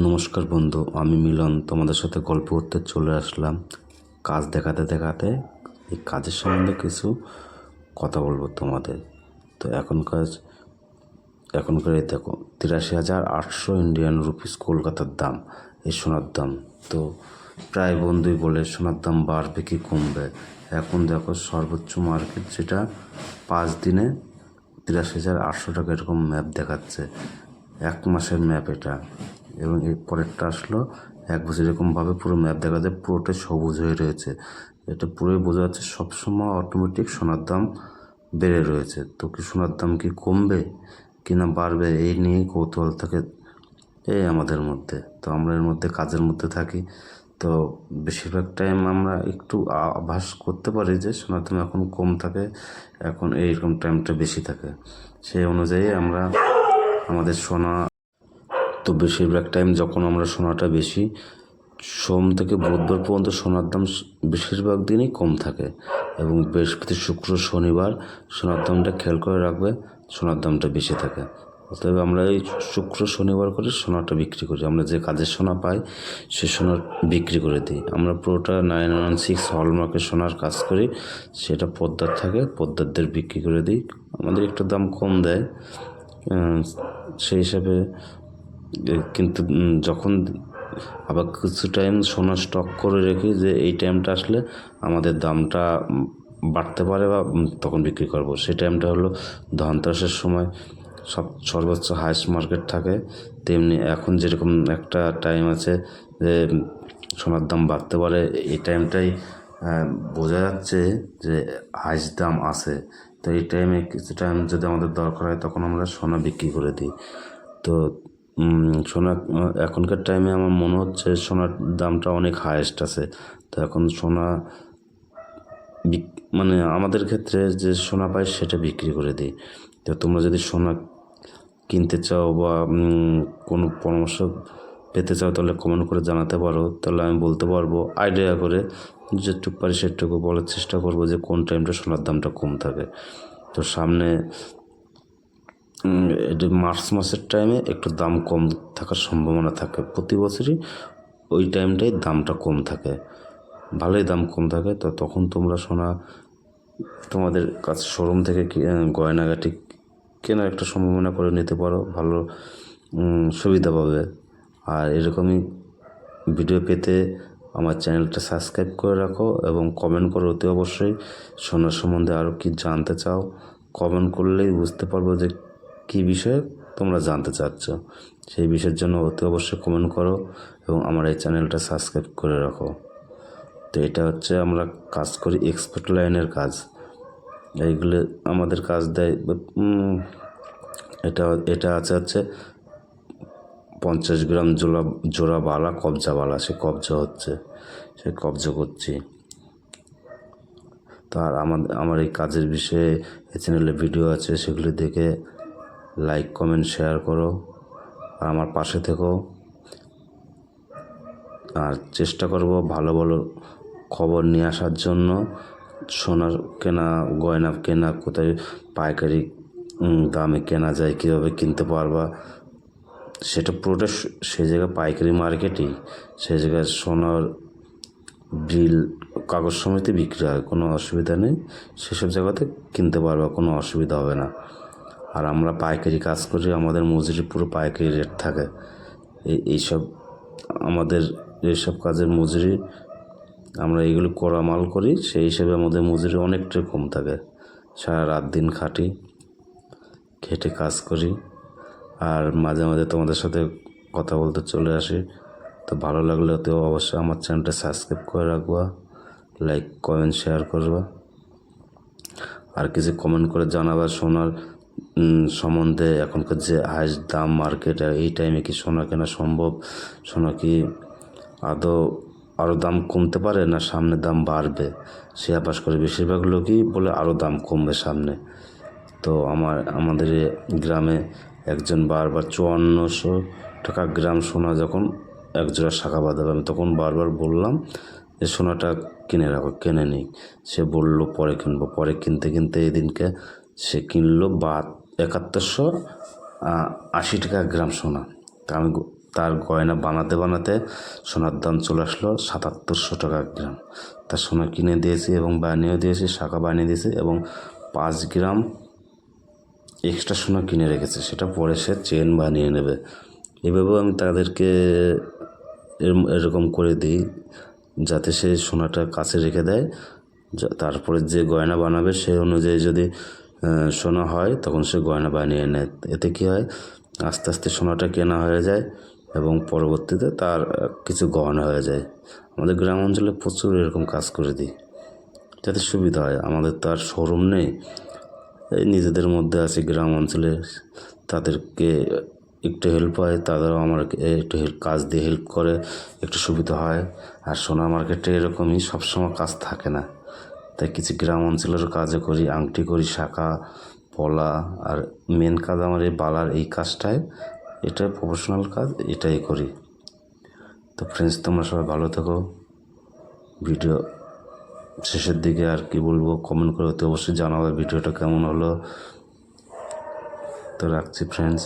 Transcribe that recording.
নমস্কার বন্ধু, আমি মিলন। তোমাদের সাথে গল্প করতে চলে আসলাম। কাজ দেখাতে দেখাতে এই কাজের সম্বন্ধে কিছু কথা বলব তোমাদের। তো এখনকার এখনকার এই দেখো, তিরাশি হাজার আটশো ইন্ডিয়ান রুপিস কলকাতার দাম, এই সোনার দাম। তো প্রায় বন্ধুই বলে, সোনার দাম বাড়বে কি কমবে? এখন দেখো, সর্বোচ্চ মার্কেট যেটা, পাঁচ দিনে তিরাশি হাজার আটশো টাকা এরকম ম্যাপ দেখাচ্ছে। এক মাসের ম্যাপ এটা। এবং এর পরেরটা আসলো, এক বছর এরকমভাবে পুরো ম্যাপ দেখা যায়, পুরোটাই সবুজ হয়ে রয়েছে। এটা পুরোই বোঝা যাচ্ছে সবসময় অটোমেটিক সোনার দাম বেড়ে রয়েছে। তো কি সোনার দাম কি কমবে, কি না বাড়বে এই নিয়ে কৌতূহল থাকে এই আমাদের মধ্যে। তো আমরা এর মধ্যে কাজের মধ্যে থাকি। তো বেশিরভাগ টাইম আমরা একটু আভাস করতে পারি যে সোনার দাম এখন কম থাকে, এখন এইরকম টাইমটা বেশি থাকে। সেই অনুযায়ী আমরা আমাদের সোনা, তো বেশিরভাগ টাইম যখন আমরা সোনাটা বেশি, সোম থেকে বুধবার পর্যন্ত সোনার দাম বেশিরভাগ দিনই কম থাকে এবং বৃহস্পতি, শুক্র, শনিবার সোনার দামটা খেয়াল করে রাখবে, সোনার দামটা বেশি থাকে। অতএব আমরা এই শুক্র, শনিবার করে সোনাটা বিক্রি করি। আমরা যে কাজের সোনা পাই, সে সোনার বিক্রি করে দিই। আমরা পুরোটা নাইন ওয়ান সিক্স হলমার্কের সোনার কাজ করি। সেটা পদ্মার থাকে পদ্মারদের বিক্রি করে দিই। আমাদের একটু দাম কম দেয়। সেই হিসাবে কিন্তু যখন আবার কিছু টাইম সোনা স্টক করে রেখি যে এই টাইমটা আসলে আমাদের দামটা বাড়তে পারে বা তখন বিক্রি করব। সেই টাইমটা হলো ধনতেরাসের সময়। সব সর্বোচ্চ হাইস্ট মার্কেট থাকে। তেমনি এখন যেরকম একটা টাইম আছে যে, সোনার দাম বাড়তে পারে, এই টাইমটাই বোঝা যাচ্ছে যে হাইস্ট দাম আছে। তো এই টাইমে কিছু টাইম যদি আমাদের দরকার হয়, তখন আমরা সোনা বিক্রি করে দিই। তো সোনা, এখনকার টাইমে আমার মনে হচ্ছে সোনার দামটা অনেক হায়েস্ট আছে। তো এখন সোনা মানে আমাদের ক্ষেত্রে যে সোনা পাই, সেটা বিক্রি করে দিই। তো তোমরা যদি সোনা কিনতে চাও বা কোনো পরামর্শ পেতে চাও তাহলে কমেন্ট করে জানাতে পারো। তাহলে আমি বলতে পারব আইডিয়া করে যেটুকু পারি সেটুকু বলার চেষ্টা করব যে কোন টাইমটা সোনার দামটা কম থাকে। তো সামনে এটা মার্চ মাসের টাইমে একটু দাম কম থাকার সম্ভাবনা থাকে। প্রতি বছরই ওই টাইমটাই দামটা কম থাকে। ভালোই দাম কম থাকে। তো তখন তোমরা সোনা তোমাদের কাছে শোরুম থেকে গয়নাগাটি কেনার একটা সম্ভাবনা করে নিতে পারো। ভালো সুবিধা পাবে। আর এরকমই ভিডিও পেতে আমার চ্যানেলটা সাবস্ক্রাইব করে রাখো এবং কমেন্ট করো অতি অবশ্যই। সোনার সম্বন্ধে আরও কি জানতে চাও? কমেন্ট করলেই বুঝতে পারব যে কী বিষয়ে তোমরা জানতে চাচ্ছ। সেই বিষয়ের জন্য অতি অবশ্যই কমেন্ট করো এবং আমার এই চ্যানেলটা সাবস্ক্রাইব করে রাখো। তো এটা হচ্ছে আমরা কাজ করি এক্সপোর্ট লাইনের কাজ। এইগুলো আমাদের কাজ দেয় এটা এটা আছে হচ্ছে পঞ্চাশ গ্রাম জোড়া জোড়া বালা, কবজা বালা, সে কবজা হচ্ছে, সে কবজা করছি। তো আর আমার আমার এই কাজের বিষয়ে এই চ্যানেলে ভিডিও আছে, সেগুলি দেখে লাইক কমেন্ট শেয়ার করো। আর আমার পাশে থেকো। আর চেষ্টা করব ভালো ভালো খবর নিয়ে আসার জন্য। সোনার কেনা, গয়না কেনা, কোথায় পাইকারি দামে কেনা যায়, কীভাবে কিনতে পারবা সেটা পুরোটা স- সে জায়গায় পাইকারি মার্কেটেই, সেই জায়গায় সোনার বিল, কাগজ সমিতি বিক্রি হয়, কোনো অসুবিধা নেই। সেসব জায়গাতে কিনতে পারবা, কোনো অসুবিধা হবে না। আর আমরা পাইকারি কাজ করি, আমাদের মজুরি পুরো পাইকারি রেট থাকে। এই এইসব আমাদের এইসব কাজের মজুরি আমরা এগুলো করা মাল করি, সেই হিসেবে আমাদের মজুরি অনেকটাই কম থাকে। সারা রাত দিন খাটি, খেটে কাজ করি। আর মাঝে মাঝে তোমাদের সাথে কথা বলতে চলে আসি। তো ভালো লাগলে তো অবশ্যই আমার চ্যানেলটা সাবস্ক্রাইব করে রাখবা, লাইক, কমেন্ট, শেয়ার করবা। আর কিছু কমেন্ট করে জানাবা সোনার সম্বন্ধে এখনকার যে হাইস্ট দাম মার্কেট এই টাইমে কি সোনা কেনা সম্ভব? সোনা কি আদৌ আরও দাম কমতে পারে না সামনে দাম বাড়বে? সে আবাস করে বেশিরভাগ লোকই বলে আরও দাম কমবে সামনে। তো আমার, আমাদের গ্রামে একজন বারবার চুয়ান্নশো টাকা গ্রাম সোনা যখন এক জোড়া শাখা বাঁধাবে, আমি তখন বারবার বললাম যে, সোনাটা কিনে রাখো, কিনে নিই সে বলল, পরে কিনবো। পরে কিনতে কিনতে এদিনকে সে কিনলো বা একাত্তরশো আশি টাকা গ্রাম সোনা। তা আমি তার গয়না বানাতে বানাতে সোনার দাম চলে আসলো সাতাত্তরশো টাকা গ্রাম। তার সোনা কিনে দিয়েছি এবং বানিয়েও দিয়েছি, শাখা বানিয়ে দিয়েছি এবং পাঁচ গ্রাম এক্সট্রা সোনা কিনে রেখেছে, সেটা পরে সে চেন বানিয়ে নেবে। এভাবেও আমি তাদেরকে এরকম করে দিই, যাতে সে সোনাটা কাছে রেখে দেয়। তারপরে যে গয়না বানাবে সে অনুযায়ী যদি সোনা হয়, তখন সে গয়না বানিয়ে নেয়। এতে কী হয়? আস্তে আস্তে সোনাটা কেনা হয়ে যায় এবং পরবর্তীতে তার কিছু গহনা হয়ে যায়। আমাদের গ্রাম অঞ্চলে প্রচুর এরকম কাজ করে দিই। যাতে সুবিধা হয়। আমাদের তো আর শোরুম নেই। এই নিজেদের মধ্যে আছে গ্রাম অঞ্চলে। তাদেরকে একটু হেল্প হয়, তাদেরও আমার একটু হেল্প কাজ দিয়ে হেল্প করে, একটু সুবিধা হয়। আর সোনা মার্কেটে এরকমই সবসময় কাজ থাকে না। তাই কিছু গ্রাম অঞ্চলের কাজও করি, আংটি করি, শাখা, পলা, আর মেন কাজ আমার এই বালার এই কাজটাই। এটা প্রফেশনাল কাজ, এটাই করি। তো ফ্রেন্ডস তোমরা সবাই ভালো থেকো। ভিডিও শেষের দিকে আর কি বলব কমেন্ট করে অবশ্যই জানাবে ভিডিওটা কেমন হলো। তো রাখছি ফ্রেন্ডস